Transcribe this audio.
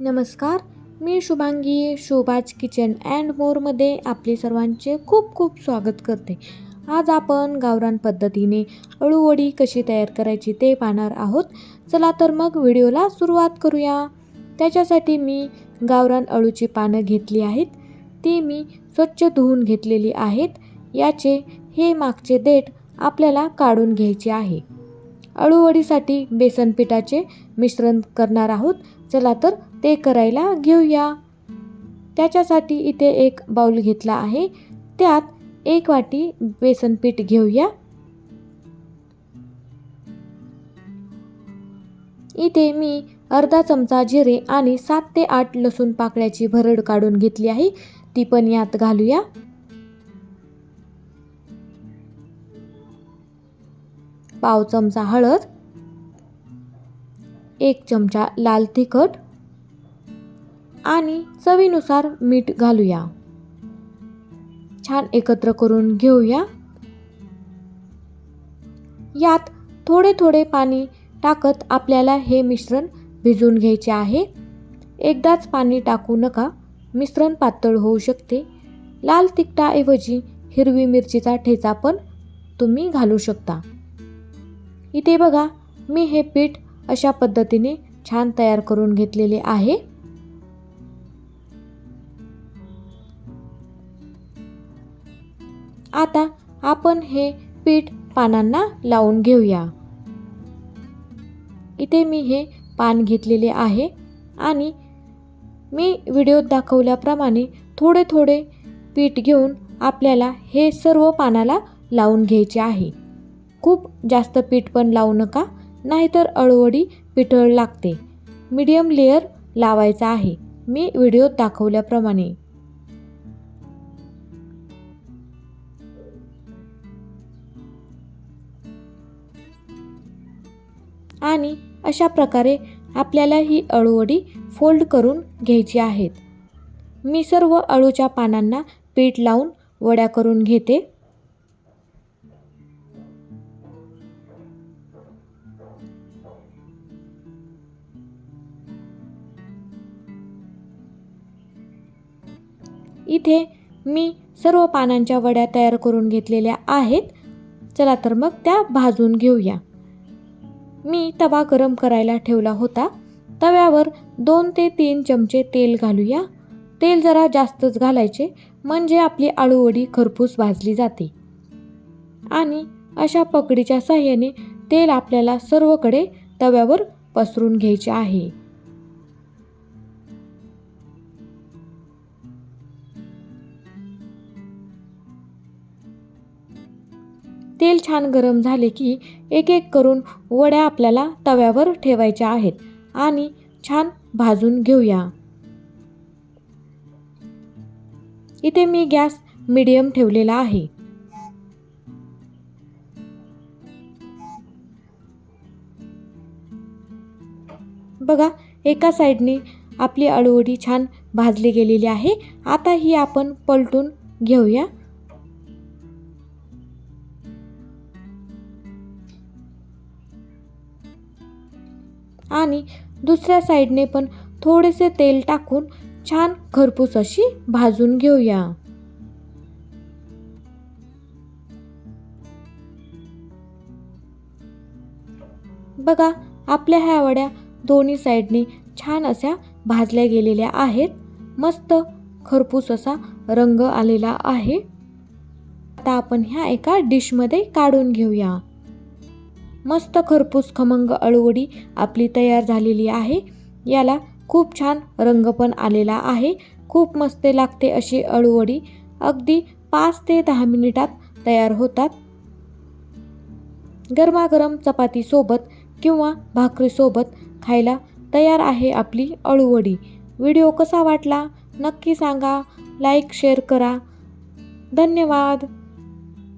नमस्कार मी Shubhangi Shobha's kitchen and मोरमध्ये आपले सर्वांचे खूप खूप स्वागत करते. आज आपण गावरान पद्धतीने अळूवडी कशी तयार करायची ते पाहणार आहोत. चला तर मग व्हिडिओला सुरुवात करूया. त्याच्यासाठी मी गावरान अळूची पानं घेतली आहेत. ती मी स्वच्छ धुवून घेतलेली आहेत. याचे हे मागचे देठ आपल्याला काढून घ्यायचे आहे. अळूवडीसाठी बेसन पिठाचे मिश्रण करणार आहोत. चला तर ते करायला घेऊया. त्याच्यासाठी इथे एक बाउल घेतला आहे. त्यात एक वाटी बेसन पीठ घेऊया. इथे मी अर्धा चमचा जिरे आणि सात ते आठ लसूण पाकळ्याची भरड काढून घेतली आहे. ती पण यात घालूया. पाव चमचा हळद एक चमचा लाल तिखट आणि चवीनुसार मीठ घालूया. छान एकत्र करून घेऊया. यात थोडे थोडे पाणी टाकत आपल्याला हे मिश्रण भिजवून घ्यायचे आहे. एकदाच पाणी टाकू नका मिश्रण पातळ होऊ शकते. लाल तिखटाऐवजी हिरवी मिरचीचा ठेचा पण तुम्ही घालू शकता. इथे बघा मी हे पीठ अशा पद्धतीने छान तयार करून घेतलेले आहे. आता आपण हे पीठ पानांना लावून घेऊया. इथे मी हे पान घेतलेले आहे आणि मी व्हिडिओत दाखवल्याप्रमाणे थोडे थोडे पीठ घेऊन आपल्याला हे सर्व पानाला लावून घ्यायचे आहे. खूप जास्त पीठ पण लावू नका नाहीतर अळवडी पिठळ लागते. मीडियम लेअर लावायचा आहे. मी व्हिडिओत दाखवल्याप्रमाणे. आणि अशा प्रकारे आपल्याला ही अळूवडी फोल्ड करून घ्यायची आहेत. मी सर्व अळूच्या पानांना पीठ लावून वड्या करून घेते. इथे मी सर्व पानांच्या वड्या तयार करून घेतलेल्या आहेत. चला तर मग त्या भाजून घेऊया. मी तवा गरम करायला ठेवला होता. तव्यावर दोन ते तीन चमचे तेल घालूया. तेल जरा जास्तच घालायचे म्हणजे आपली आळूवडी खरपूस भाजली जाते. आणि अशा पकडीच्या साह्याने तेल आपल्याला सर्वकडे तव्यावर पसरून घ्यायचे आहे. तेल छान गरम झाले की एक एक करून वड्या आपल्याला तव्यावर ठेवायच्या आहेत आणि छान भाजून घेऊया. इथे मी गॅस मीडियम ठेवलेला आहे. बघा एका साईडने आपली अळूवडी छान भाजली गेलेली आहे. आता ही आपण पलटून घेऊया. आणि दुसऱ्या साईडने पण थोडेसे तेल टाकून छान खरपूस अशी भाजून घेऊया. बघा आपल्या ह्या वड्या दोन्ही साईडने छान अशा भाजल्या गेलेल्या आहेत. मस्त खरपूस असा रंग आलेला आहे. आता आपण ह्या एका डिशमध्ये काढून घेऊया. मस्त खरपूस खमंग अळूवडी आपली तयार झालेली आहे. याला खूप छान रंग पण आलेला आहे. खूप मस्त लागते अशी अळूवडी. अगदी पाच ते दहा मिनिटात तयार होतात. गरमागरम चपातीसोबत किंवा भाकरीसोबत खायला तयार आहे आपली अळूवडी. व्हिडिओ कसा वाटला नक्की सांगा. लाईक शेअर करा. धन्यवाद.